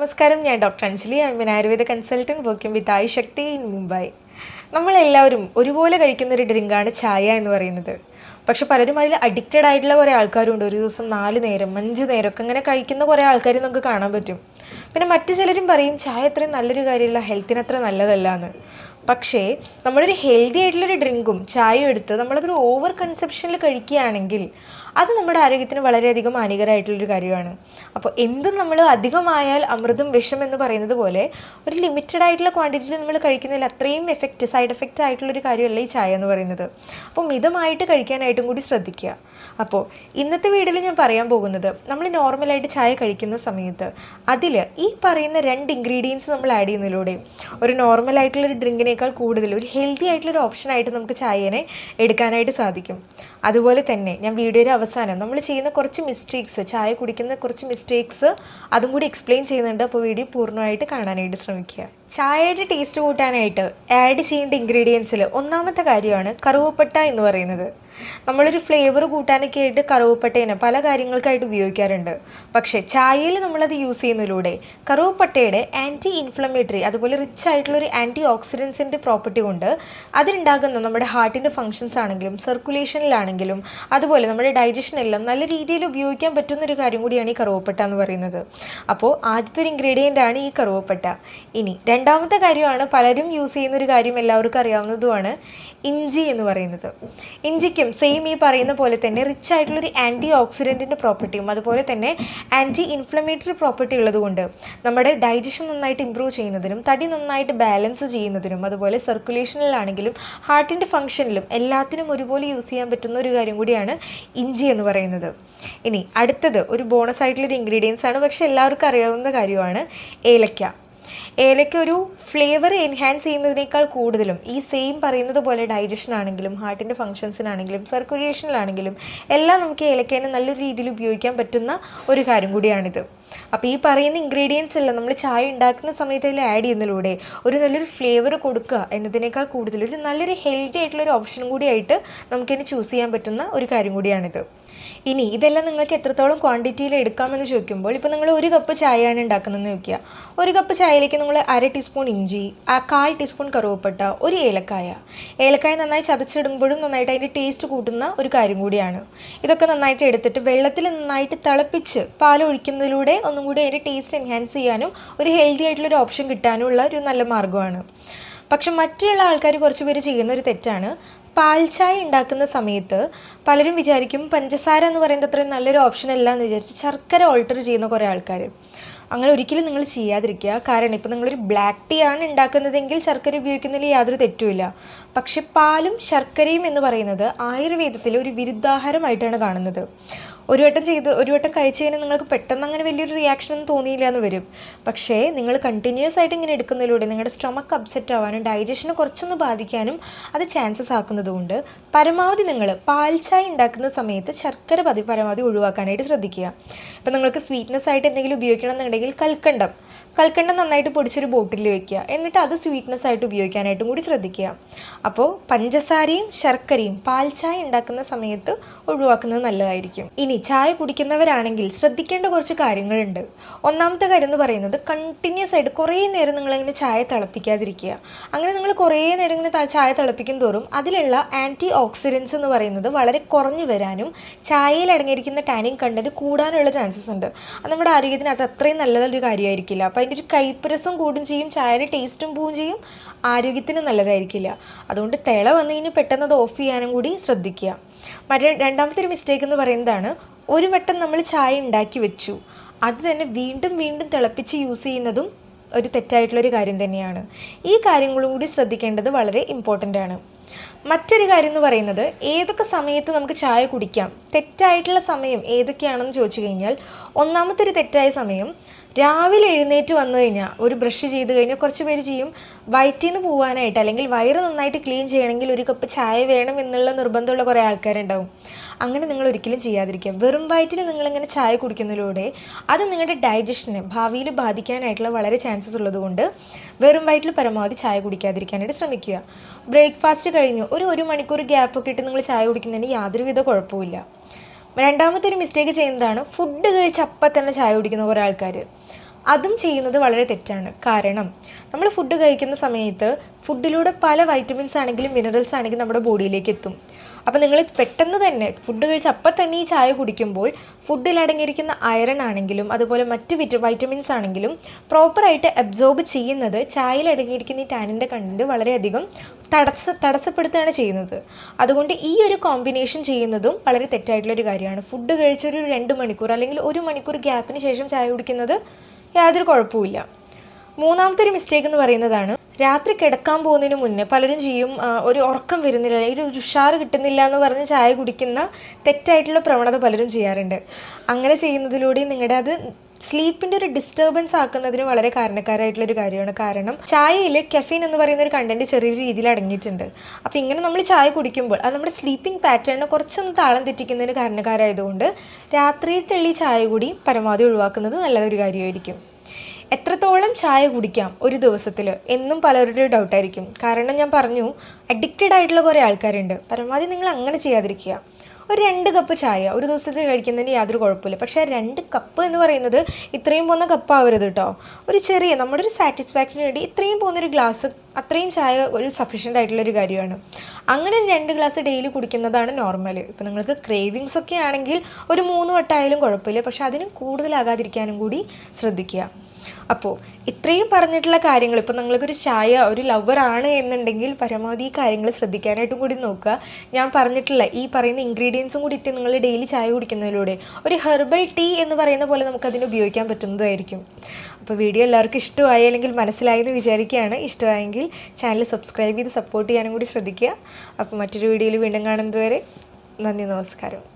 നമസ്കാരം ഞാൻ doctor Anjali. I mean Ayurveda consultant working with ആയി ശക്തി ഇൻ മുംബൈ നമ്മളെല്ലാവരും ഒരുപോലെ കഴിക്കുന്ന ഒരു ഡ്രിങ്കാണ് ചായ എന്ന് പറയുന്നത്. പക്ഷെ പലരും അതിൽ അഡിക്റ്റഡ് ആയിട്ടുള്ള കുറേ ആൾക്കാരുണ്ട്. ഒരു ദിവസം നാല് നേരം അഞ്ച് നേരമൊക്കെ അങ്ങനെ കഴിക്കുന്ന കുറേ ആൾക്കാർ നമുക്ക് കാണാൻ പറ്റും. പിന്നെ മറ്റു ചിലരും പറയും ചായ അത്രയും നല്ലൊരു കാര്യമില്ല ഹെൽത്തിന് അത്ര നല്ലതല്ല എന്ന്. പക്ഷേ നമ്മളൊരു ഹെൽത്തി ആയിട്ടുള്ളൊരു ഡ്രിങ്കും ചായയും എടുത്ത് നമ്മളതൊരു ഓവർ കൺസെപ്ഷനിൽ കഴിക്കുകയാണെങ്കിൽ അത് നമ്മുടെ ആരോഗ്യത്തിന് വളരെയധികം ഹാനികരമായിട്ടുള്ളൊരു കാര്യമാണ്. അപ്പോൾ എന്തും നമ്മൾ അധികമായാൽ അമൃതും വിഷം എന്ന് പറയുന്നത് പോലെ ഒരു ലിമിറ്റഡ് ആയിട്ടുള്ള ക്വാണ്ടിറ്റിയിൽ നമ്മൾ കഴിക്കുന്നതിൽ അത്രയും എഫക്റ്റ് സൈഡ് എഫക്റ്റ് ആയിട്ടുള്ളൊരു കാര്യമല്ല ഈ ചായ എന്ന് പറയുന്നത്. അപ്പോൾ മിതമായിട്ട് കഴിക്കാനായിട്ടും കൂടി ശ്രദ്ധിക്കുക. അപ്പോൾ ഇന്നത്തെ വീഡിയോയിൽ ഞാൻ പറയാൻ പോകുന്നത് നമ്മൾ നോർമലായിട്ട് ചായ കഴിക്കുന്ന സമയത്ത് അതിൽ ഈ പറയുന്ന രണ്ട് ഇൻഗ്രീഡിയൻസ് നമ്മൾ ആഡ് ചെയ്യുന്നതിലൂടെ ഒരു നോർമൽ ആയിട്ടുള്ളൊരു ഡ്രിങ്കിനേക്കാൾ കൂടുതൽ ഒരു ഹെൽത്തി ആയിട്ടുള്ളൊരു ഓപ്ഷനായിട്ട് നമുക്ക് ചായനെ എടുക്കാനായിട്ട് സാധിക്കും. അതുപോലെ തന്നെ ഞാൻ വീഡിയോയുടെ അവസാനം നമ്മൾ ചെയ്യുന്ന കുറച്ച് മിസ്റ്റേക്സ് ചായ കുടിക്കുന്ന കുറച്ച് മിസ്റ്റേക്സ് അതും കൂടി എക്സ്പ്ലെയിൻ ചെയ്യുന്നുണ്ട്. അപ്പോൾ വീഡിയോ പൂർണമായിട്ട് കാണാനായിട്ട് ശ്രമിക്കുക. ചായയുടെ ടേസ്റ്റ് കൂട്ടാനായിട്ട് ആഡ് ചെയ്യേണ്ട ഇൻഗ്രീഡിയൻസിൽ ഒന്നാമത്തെ കാര്യമാണ് കറുവപ്പട്ട എന്ന് പറയുന്നത്. നമ്മളൊരു ഫ്ലേവർ കൂട്ടാനൊക്കെ ആയിട്ട് കറുവപ്പട്ടേനെ പല കാര്യങ്ങൾക്കായിട്ട് ഉപയോഗിക്കാറുണ്ട്. പക്ഷേ ചായയിൽ നമ്മളത് യൂസ് ചെയ്യുന്നതിലൂടെ കറുവപ്പട്ടയുടെ ആന്റി ഇൻഫ്ലമേറ്ററി അതുപോലെ റിച്ച് ആയിട്ടുള്ള ഒരു ആന്റി ഓക്സിഡൻസിന്റെ പ്രോപ്പർട്ടി കൊണ്ട് അതിനുണ്ടാകുന്ന നമ്മുടെ ഹാർട്ടിന്റെ ഫങ്ഷൻസ് ആണെങ്കിലും സർക്കുലേഷനിലാണെങ്കിലും അതുപോലെ നമ്മുടെ ഡൈജഷനെല്ലാം നല്ല രീതിയിൽ ഉപയോഗിക്കാൻ പറ്റുന്ന ഒരു കാര്യം കൂടിയാണ് ഈ കറുവപ്പട്ട എന്ന് പറയുന്നത്. അപ്പോൾ ആദ്യത്തെ ഒരു ഇൻഗ്രീഡിയന്റ് ആണ് ഈ കറുവപ്പട്ട. ഇനി രണ്ടാമത്തെ കാര്യമാണ് പലരും യൂസ് ചെയ്യുന്ന ഒരു കാര്യം എല്ലാവർക്കും അറിയാവുന്നതുമാണ് ഇഞ്ചി എന്ന് പറയുന്നത്. ഇഞ്ചിക്കും സെയിം ഈ പറയുന്ന പോലെ തന്നെ റിച്ച് ആയിട്ടുള്ളൊരു ആന്റി ഓക്സിഡന്റിന്റെ പ്രോപ്പർട്ടിയും അതുപോലെ തന്നെ ആന്റി ഇൻഫ്ലമേറ്ററി പ്രോപ്പർട്ടി ഉള്ളതുകൊണ്ട് നമ്മുടെ ഡൈജഷൻ നന്നായിട്ട് ഇമ്പ്രൂവ് ചെയ്യുന്നതിനും തടി നന്നായിട്ട് ബാലൻസ് ചെയ്യുന്നതിനും അതുപോലെ സർക്കുലേഷനിലാണെങ്കിലും ഹാർട്ടിന്റെ ഫംഗ്ഷനിലും എല്ലാത്തിനും ഒരുപോലെ യൂസ് ചെയ്യാൻ പറ്റുന്ന ഒരു കാര്യം കൂടിയാണ് ഇഞ്ചി എന്ന് പറയുന്നത്. ഇനി അടുത്തത് ഒരു ബോണസ് ആയിട്ടുള്ളൊരു ഇൻഗ്രീഡിയൻസ് ആണ്. പക്ഷേ എല്ലാവർക്കും അറിയാവുന്ന കാര്യമാണ് ഏലക്ക. ഏലയ്ക്ക ഒരു ഫ്ലേവർ എൻഹാൻസ് ചെയ്യുന്നതിനേക്കാൾ കൂടുതലും ഈ സെയിം പറയുന്നത് പോലെ ഡൈജഷൻ ആണെങ്കിലും ഹാർട്ടിന്റെ ഫങ്ഷൻസിനാണെങ്കിലും സർക്കുലേഷനിലാണെങ്കിലും എല്ലാം നമുക്ക് ഏലക്കേനെ നല്ലൊരു രീതിയിൽ ഉപയോഗിക്കാൻ പറ്റുന്ന ഒരു കാര്യം കൂടിയാണിത്. അപ്പോൾ ഈ പറയുന്ന ഇൻഗ്രീഡിയൻസ് എല്ലാം നമ്മൾ ചായ ഉണ്ടാക്കുന്ന സമയത്ത് അതിൽ ആഡ് ചെയ്യുന്നതിലൂടെ ഒരു നല്ലൊരു ഫ്ലേവർ കൊടുക്കുക എന്നതിനേക്കാൾ കൂടുതൽ ഒരു നല്ലൊരു ഹെൽത്തി ആയിട്ടുള്ള ഒരു ഓപ്ഷൻ കൂടിയായിട്ട് നമുക്കിനി ചൂസ് ചെയ്യാൻ പറ്റുന്ന ഒരു കാര്യം കൂടിയാണിത്. ഇനി ഇതെല്ലാം നിങ്ങൾക്ക് എത്രത്തോളം ക്വാണ്ടിറ്റിയിൽ എടുക്കാമെന്ന് ചോദിക്കുമ്പോൾ ഇപ്പോൾ നിങ്ങൾ ഒരു കപ്പ് ചായയാണ് ഉണ്ടാക്കുന്നതെന്ന് നോക്കുക ഒരു കപ്പ് ചായയിലേക്ക് നിങ്ങൾ അര ടീസ്പൂൺ ഇഞ്ചി ആ കാൽ ടീസ്പൂൺ കറുവപ്പട്ട ഒരു ഏലക്കായ. ഏലക്കായ നന്നായി ചതച്ചിടുമ്പോഴും നന്നായിട്ട് അതിന്റെ ടേസ്റ്റ് കൂട്ടുന്ന ഒരു കാര്യം കൂടിയാണ്. ഇതൊക്കെ നന്നായിട്ട് എടുത്തിട്ട് വെള്ളത്തിൽ നന്നായിട്ട് തിളപ്പിച്ച് പാൽ ഒഴിക്കുന്നതിലൂടെ ഒന്നും കൂടി അതിന്റെ ടേസ്റ്റ് എൻഹാൻസ് ചെയ്യാനും ഒരു ഹെൽത്തി ആയിട്ടുള്ളൊരു ഓപ്ഷൻ കിട്ടാനുമുള്ള ഒരു നല്ല മാർഗമാണ്. പക്ഷെ മറ്റുള്ള ആൾക്കാർ കുറച്ച് പേര് ചെയ്യുന്ന ഒരു തെറ്റാണ്. പാൽ ചായ ഉണ്ടാക്കുന്ന സമയത്ത് പലരും വിചാരിക്കും പഞ്ചസാര എന്ന് പറയുന്നത് അത്രയും നല്ലൊരു ഓപ്ഷൻ അല്ല എന്ന് വിചാരിച്ച് ശർക്കര ഓൾട്ടർ ചെയ്യുന്ന കുറേ ആൾക്കാർ അങ്ങനെ ഒരിക്കലും നിങ്ങൾ ചെയ്യാതിരിക്കുക. കാരണം ഇപ്പോൾ നിങ്ങളൊരു ബ്ലാക്ക് ടീ ആണ് ഉണ്ടാക്കുന്നതെങ്കിൽ ശർക്കര ഉപയോഗിക്കുന്നതിൽ യാതൊരു തെറ്റുമില്ല. പക്ഷെ പാലും ശർക്കരയും എന്ന് പറയുന്നത് ആയുർവേദത്തിൽ ഒരു വിരുദ്ധാഹാരമായിട്ടാണ് കാണുന്നത്. ഒരു വട്ടം ചെയ്ത് ഒരു വട്ടം കഴിച്ച് കഴിഞ്ഞാൽ നിങ്ങൾക്ക് പെട്ടെന്ന് അങ്ങനെ വലിയൊരു റിയാക്ഷൻ ഒന്നും തോന്നിയില്ല എന്ന് വരും. പക്ഷേ നിങ്ങൾ കണ്ടിന്യൂസ് ആയിട്ട് ഇങ്ങനെ എടുക്കുന്നതിലൂടെ നിങ്ങളുടെ സ്റ്റൊമക്ക് അപ്സെറ്റ് ആവാനും ഡൈജഷനെ കുറച്ചൊന്ന് ബാധിക്കാനും അത് ചാൻസസ് ആക്കുന്നതുകൊണ്ട് പരമാവധി നിങ്ങൾ പാൽ ചായ ഉണ്ടാക്കുന്ന സമയത്ത് ശർക്കര പതി പരമാവധി ഒഴിവാക്കാനായിട്ട് ശ്രദ്ധിക്കുക. ഇപ്പം നിങ്ങൾക്ക് സ്വീറ്റ്നെസ് ആയിട്ട് എന്തെങ്കിലും ഉപയോഗിക്കണം എന്നുണ്ടെങ്കിൽ കൽക്കണ്ടം. കൽക്കണ്ടം നന്നായിട്ട് പൊടിച്ചൊരു ബോട്ടിൽ വെക്കുക. എന്നിട്ട് അത് സ്വീറ്റ്നെസ് ആയിട്ട് ഉപയോഗിക്കാനായിട്ടും കൂടി ശ്രദ്ധിക്കുക. അപ്പോൾ പഞ്ചസാരയും ശർക്കരയും പാൽ ചായ ഉണ്ടാക്കുന്ന സമയത്ത് ഒഴിവാക്കുന്നത് നല്ലതായിരിക്കും. ഇനി ചായ കുടിക്കുന്നവരാണെങ്കിൽ ശ്രദ്ധിക്കേണ്ട കുറച്ച് കാര്യങ്ങളുണ്ട്. ഒന്നാമത്തെ കാര്യം എന്ന് പറയുന്നത് കണ്ടിന്യൂസ് ആയിട്ട് കുറേ നേരം നിങ്ങളിങ്ങനെ ചായ തിളപ്പിക്കാതിരിക്കുക. അങ്ങനെ നിങ്ങൾ കുറേ നേരം ഇങ്ങനെ ചായ തിളപ്പിക്കും തോറും അതിലുള്ള ആന്റി ഓക്സിഡൻസ് എന്ന് പറയുന്നത് വളരെ കുറഞ്ഞു വരാനും ചായയിൽ അടങ്ങിയിരിക്കുന്ന ടാനിങ് കണ്ടന്റ് കൂടാനുള്ള ചാൻസസ് ഉണ്ട്. അത് നമ്മുടെ ആരോഗ്യത്തിന് അത് അത്രയും നല്ലതൊരു കാര്യമായിരിക്കില്ല. അപ്പോൾ അതിന്റെ ഒരു കൈപ്പുരസം കൂടും ചെയ്യും ചായയുടെ ടേസ്റ്റും പോവും ചെയ്യും ആരോഗ്യത്തിന് നല്ലതായിരിക്കില്ല. അതുകൊണ്ട് തിള വന്നു കഴിഞ്ഞാൽ പെട്ടെന്ന് അത് ഓഫ് ചെയ്യാനും കൂടി ശ്രദ്ധിക്കുക. മറ്റേ രണ്ടാമത്തെ ഒരു മിസ്റ്റേക്ക് എന്ന് പറയുന്നതാണ് ഒരു വട്ടം നമ്മൾ ചായ ഉണ്ടാക്കി വെച്ചു. അത് തന്നെ വീണ്ടും വീണ്ടും തിളപ്പിച്ച് യൂസ് ചെയ്യുന്നതും ഒരു തെറ്റായിട്ടുള്ളൊരു കാര്യം തന്നെയാണ്. ഈ കാര്യങ്ങളും കൂടി ശ്രദ്ധിക്കേണ്ടത് വളരെ ഇമ്പോർട്ടന്റ് ആണ്. മറ്റൊരു കാര്യം എന്ന് പറയുന്നത് ഏതൊക്കെ സമയത്ത് നമുക്ക് ചായ കുടിക്കാം? തെറ്റായിട്ടുള്ള സമയം ഏതൊക്കെയാണെന്ന് ചോദിച്ചു കഴിഞ്ഞാൽ ഒന്നാമത്തെ ഒരു തെറ്റായ സമയം രാവിലെ എഴുന്നേറ്റ് വന്നു കഴിഞ്ഞാൽ ഒരു ബ്രഷ് ചെയ്ത് കഴിഞ്ഞാൽ കുറച്ച് പേര് ചെയ്യും. വയറ്റിൽ നിന്ന് പോകാനായിട്ട് അല്ലെങ്കിൽ വയറ് നന്നായിട്ട് ക്ലീൻ ചെയ്യണമെങ്കിൽ ഒരു കപ്പ് ചായ വേണം എന്നുള്ള നിർബന്ധമുള്ള കുറേ ആൾക്കാരുണ്ടാവും. അങ്ങനെ നിങ്ങൾ ഒരിക്കലും ചെയ്യാതിരിക്കുക. വെറും വയറ്റിൽ നിങ്ങളിങ്ങനെ ചായ കുടിക്കുന്നതിലൂടെ അത് നിങ്ങളുടെ ഡൈജഷനെ ഭാവിയിൽ ബാധിക്കാനായിട്ടുള്ള വളരെ ചാൻസസ് ഉള്ളതുകൊണ്ട് വെറും വയറ്റിൽ പരമാവധി ചായ കുടിക്കാതിരിക്കാനായിട്ട് ശ്രമിക്കുക. ബ്രേക്ക്ഫാസ്റ്റ് കഴിഞ്ഞു ഒരു ഒരു മണിക്കൂർ ഗ്യാപ്പ് ഒക്കെ ഇട്ട് നിങ്ങൾ ചായ കുടിക്കുന്നതിന് യാതൊരുവിധ കുഴപ്പമില്ല രണ്ടാമത്തെ ഒരു മിസ്റ്റേക്ക് ചെയ്യുന്നതാണ് ഫുഡ് കഴിച്ച് അപ്പം തന്നെ ചായ കുടിക്കുന്ന കുറേ ആൾക്കാർ അതും ചെയ്യുന്നത് വളരെ തെറ്റാണ്. കാരണം നമ്മൾ ഫുഡ് കഴിക്കുന്ന സമയത്ത് ഫുഡിലൂടെ പല വൈറ്റമിൻസ് ആണെങ്കിലും മിനറൽസ് ആണെങ്കിലും നമ്മുടെ ബോഡിയിലേക്ക് എത്തും. അപ്പോൾ നിങ്ങൾ പെട്ടെന്ന് തന്നെ ഫുഡ് കഴിച്ച് അപ്പം തന്നെ ഈ ചായ കുടിക്കുമ്പോൾ ഫുഡിൽ അടങ്ങിയിരിക്കുന്ന അയറൺ ആണെങ്കിലും അതുപോലെ മറ്റ് വിറ്റ വൈറ്റമിൻസ് ആണെങ്കിലും പ്രോപ്പറായിട്ട് അബ്സോർബ് ചെയ്യുന്നത് ചായയിൽ അടങ്ങിയിരിക്കുന്ന ഈ ടാനിന്റെ കണ്ടന്റ് വളരെയധികം തടസ്സ തടസ്സപ്പെടുത്തുകയാണ് ചെയ്യുന്നത്. അതുകൊണ്ട് ഈ ഒരു കോമ്പിനേഷൻ ചെയ്യുന്നതും വളരെ തെറ്റായിട്ടുള്ളൊരു കാര്യമാണ്. ഫുഡ് കഴിച്ചൊരു രണ്ട് മണിക്കൂർ അല്ലെങ്കിൽ ഒരു മണിക്കൂർ ഗ്യാപ്പിന് ശേഷം ചായ കുടിക്കുന്നത് യാതൊരു കുഴപ്പമില്ല മൂന്നാമത്തെ ഒരു മിസ്റ്റേക്ക് എന്ന് പറയുന്നതാണ് രാത്രി കിടക്കാൻ പോകുന്നതിന് മുന്നേ പലരും ചെയ്യും ഒരു ഉറക്കം വരുന്നില്ല അല്ലെങ്കിൽ ഒരു ഉഷാർ കിട്ടുന്നില്ല എന്ന് പറഞ്ഞ് ചായ കുടിക്കുന്ന തെറ്റായിട്ടുള്ള പ്രവണത പലരും ചെയ്യാറുണ്ട്. അങ്ങനെ ചെയ്യുന്നതിലൂടെ നിങ്ങളുടെ അത് സ്ലീപ്പിന്റെ ഒരു ഡിസ്റ്റർബൻസ് ആക്കുന്നതിന് വളരെ കാരണക്കാരായിട്ടുള്ളൊരു കാര്യമാണ്. കാരണം ചായയിൽ കെഫീൻ എന്ന് പറയുന്ന ഒരു കണ്ടന്റ് ചെറിയൊരു രീതിയിൽ അടങ്ങിയിട്ടുണ്ട്. അപ്പോൾ ഇങ്ങനെ നമ്മൾ ചായ കുടിക്കുമ്പോൾ അത് നമ്മുടെ സ്ലീപ്പിംഗ് പാറ്റേണിനെ കുറച്ചൊന്ന് താളം തെറ്റിക്കുന്നതിന് കാരണക്കാരായതുകൊണ്ട് രാത്രിയിൽ തെളി ചായ കൂടി പരമാവധി ഒഴിവാക്കുന്നത് നല്ലൊരു കാര്യമായിരിക്കും. എത്രത്തോളം ചായ കുടിക്കാം ഒരു ദിവസത്തിൽ എന്നും പലരുടെ ഡൗട്ടായിരിക്കും. കാരണം ഞാൻ പറഞ്ഞു അഡിക്റ്റഡ് ആയിട്ടുള്ള കുറേ ആൾക്കാരുണ്ട്. പരമാവധി നിങ്ങൾ അങ്ങനെ ചെയ്യാതിരിക്കുക. ഒരു രണ്ട് കപ്പ് ചായ ഒരു ദിവസത്തിൽ കഴിക്കുന്നതിന് യാതൊരു കുഴപ്പമില്ല. പക്ഷേ രണ്ട് കപ്പ് എന്ന് പറയുന്നത് ഇത്രയും പോകുന്ന കപ്പ് ആവരുത് കേട്ടോ ഒരു ചെറിയ നമ്മുടെ ഒരു സാറ്റിസ്ഫാക്ഷന് വേണ്ടി ഇത്രയും പോകുന്നൊരു ഗ്ലാസ് അത്രയും ചായ ഒരു സഫീഷ്യന്റ് ആയിട്ടുള്ളൊരു കാര്യമാണ്. അങ്ങനെ രണ്ട് ഗ്ലാസ് ഡെയിലി കുടിക്കുന്നതാണ് നോർമൽ ഇപ്പം നിങ്ങൾക്ക് ക്രേവിങ്സ് ഒക്കെ ആണെങ്കിൽ ഒരു മൂന്ന് വട്ടമായാലും കുഴപ്പമില്ല. പക്ഷേ അതിന് കൂടുതലാകാതിരിക്കാനും കൂടി ശ്രദ്ധിക്കുക. അപ്പോൾ ഇത്രയും പറഞ്ഞിട്ടുള്ള കാര്യങ്ങൾ ഇപ്പോൾ നിങ്ങൾക്കൊരു ചായ ഒരു ലവർ ആണ് എന്നുണ്ടെങ്കിൽ പരമാവധി ഈ കാര്യങ്ങൾ ശ്രദ്ധിക്കാനായിട്ടും കൂടി നോക്കുക. ഞാൻ പറഞ്ഞിട്ടുള്ള ഈ പറയുന്ന ഇൻഗ്രീഡിയൻസും കൂടി ഇട്ട് നിങ്ങൾ ഡെയിലി ചായ കുടിക്കുന്നതിലൂടെ ഒരു ഹെർബൽ ടീ എന്ന് പറയുന്ന പോലെ നമുക്കതിന് ഉപയോഗിക്കാൻ പറ്റുന്നതായിരിക്കും. അപ്പോൾ വീഡിയോ എല്ലാവർക്കും ഇഷ്ടമായി അല്ലെങ്കിൽ മനസ്സിലായി എന്ന് വിചാരിക്കുകയാണ്. ഇഷ്ടമായെങ്കിൽ ചാനൽ സബ്സ്ക്രൈബ് ചെയ്ത് സപ്പോർട്ട് ചെയ്യാനും കൂടി ശ്രദ്ധിക്കുക. അപ്പോൾ മറ്റൊരു വീഡിയോയിൽ വീണ്ടും കാണുന്നതുവരെ നന്ദി നമസ്കാരം.